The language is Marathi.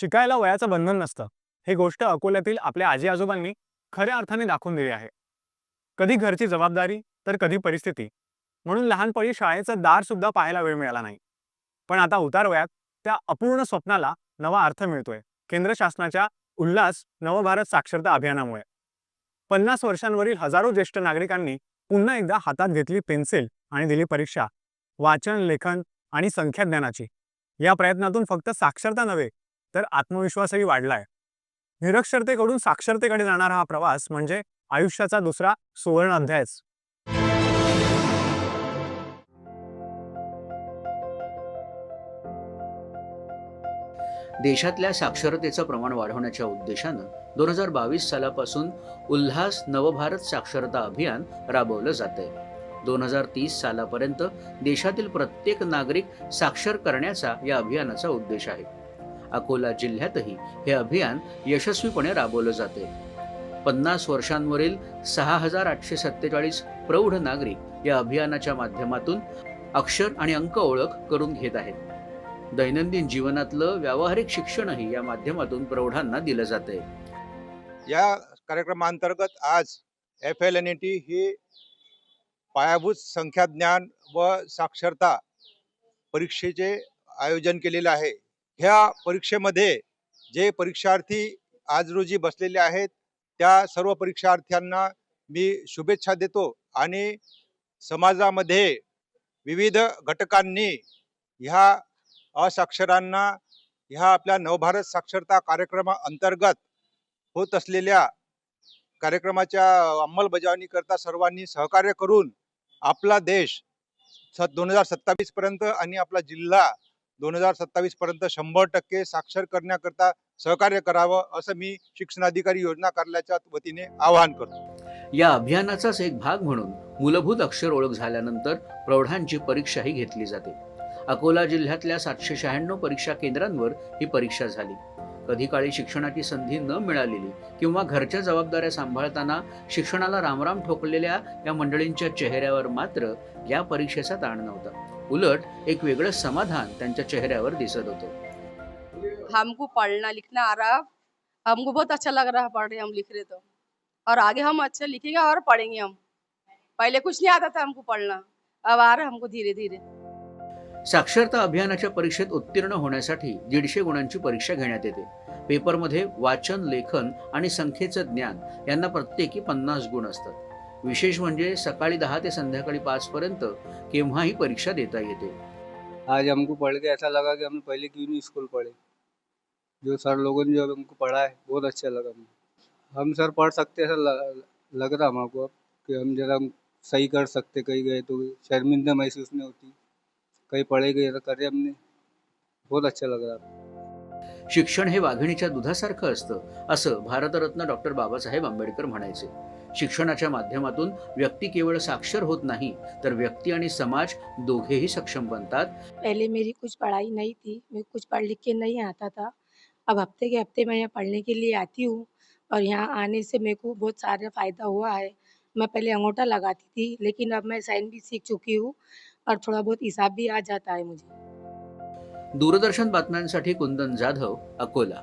शिकायला वयाचं बंधन नसतं. हे गोष्ट अकोल्यातील आपल्या आजी आजोबांनी खऱ्या अर्थाने दाखवून दिली आहे. कधी घरची जबाबदारी तर कधी परिस्थिती. म्हणून लहानपणी शाळेचं दार सुद्धा पाहायला वेळ मिळाला नाही. पण आता उतार वयात त्या अपूर्ण स्वप्नाला नवा अर्थ मिळतोय. केंद्र शासनाच्या उल्हास नवभारत साक्षरता अभियानामुळे. पन्नास वर्षांवरील हजारो ज्येष्ठ नागरिकांनी पुन्हा एकदा हातात घेतली पेन्सिल आणि दिली परीक्षा. वाचन लेखन आणि संख्याज्ञानाची. या प्रयत्नातून फक्त साक्षरता नव्हे तर आत्मविश्वासही वाढलाय. निरक्षरतेकडून साक्षरतेकडे जाणारा हा प्रवास म्हणजे आयुष्याचा दुसरा सुवर्ण अध्यायच. देशातल्या साक्षरतेचं प्रमाण वाढवण्याच्या उद्देशानं दोन हजार बावीस सालापासून उल्हास नवभारत साक्षरता अभियान राबवलं जातंय. दोन हजार तीस सालापर्यंत देशातील प्रत्येक नागरिक साक्षर करण्याचा या अभियानाचा उद्देश आहे. अकोला जिल्ह्यातही हे अभियान यशस्वीपणे राबवलं जाते. पन्नास वर्षांवरील सहा हजार आठशे सत्तेचाळीस प्रौढ नागरिक या अभियानाच्या माध्यमातून अक्षर आणि अंक ओळख करून घेत आहेत. दैनंदिन जीवनातलं व्यावहारिक शिक्षणही या माध्यमातून प्रौढांना दिलं जातंय या कार्यक्रमांतर्गत आज F L N A T ही पायाभूत संख्याज्ञान व साक्षरता परीक्षेचे आयोजन केलेलं आहे. ह्या परीक्षेमध्ये जे परीक्षार्थी आज रोजी बसलेले आहेत त्या सर्व परीक्षार्थ्यांना मी शुभेच्छा देतो आणि समाजामध्ये विविध घटकांनी ह्या असाक्षरांना ह्या आपल्या नवभारत साक्षरता कार्यक्रमाअंतर्गत होत असलेल्या कार्यक्रमाच्या अंमलबजावणीकरता सर्वांनी सहकार्य करून आपला देश स दोन हजार सत्तावीसपर्यंत आणि आपला जिल्हा दोन हजार सत्तावीस पर्यंत शंभर टक्के साक्षर करण्याकरता सहकार्य करावं असं मी शिक्षणाधिकारी योजना कार्यालयाच्या वतीने आवाहन करतो. या अभियानाचाच एक भाग म्हणून मूलभूत अक्षर ओळख झाल्यानंतर प्रौढांची परीक्षाही घेतली जाते. अकोला जिल्ह्यातल्या सातशे शहाण्णव परीक्षा केंद्रांवर ही परीक्षा झाली. कधी काळी शिक्षणाची संधी न मिळालेली किंवा घरच्या जबाबदाऱ्या सांभाळताना शिक्षणाला रामराम ठोकलेल्या या मंडळींच्या चेहऱ्यावर मात्र या परीक्षेचा ताण नव्हता. उलट एक वेगळं समाधान त्यांच्या चेहऱ्यावर दिसत होतं. हमको पढ़ना लिखना आ रहा हमको बहुत अच्छा लग रहा है पढ़ रहे हम लिख रहे तो. और आगे हम अच्छा लिखेंगे और पढ़ेंगे हम. पहले कुछ नहीं आता था हमको पढ़ना अब आ रहा हमको धीरे धीरे साक्षरता अभियानाच्या परीक्षेत उत्तीर्ण होण्यासाठी दीडशे गुणांची परीक्षा घेण्यात येते. पेपरमध्ये वाचन लेखन आणि संख्येचं ज्ञान यांना प्रत्येकी पन्नास गुण असतात. विशेष म्हणजे सकाळी दहा ते संध्याकाळी पाच पर्यंत केव्हाही परीक्षा देता येते. आज हमको पढ़ के ऐसा लगा कि हम पहले क्यों नहीं स्कूल पढ़े? जो सर लोगों ने जो हमको पढ़ा है बहुत अच्छा लगा हमें हम सर पढ़ सकते ऐसा लग, लग रहा हमको अब कि हम जरा सही कर सकते कहीं गए तो शर्मिंदा महसूस नहीं होती। कहीं पढ़े गए तो करे हमने। बहुत अच्छा लग रहा शिक्षण हे वाघिणीच्या दुधासारखं असतं असं भारतरत्न डॉक्टर बाबासाहेब आंबेडकर म्हणायचे. शिक्षणाच्या माध्यमातून व्यक्ती केवळ साक्षर होत नाही तर व्यक्ती आणि समाज दोघेही सक्षम बनतात. पहले मेरी कुछ पढ़ाई नहीं थी मैं कुछ पढ़ लिख के नहीं आता था। अब हफ्ते के हफ्ते मैं यहाँ पढ़ने के लिए आती हूँ और यहाँ आने से मेरे को बहुत सारा फ़ायदा हुआ है। मैं पहले अंगूठा लगाती थी लेकिन अब मैं साइन भी सीख चुकी हूँ। और थोड़ा बहुत हिसाब भी आ जाता है मुझे। दूरदर्शन बातम्यांसाठी कुंदन जाधव अकोला।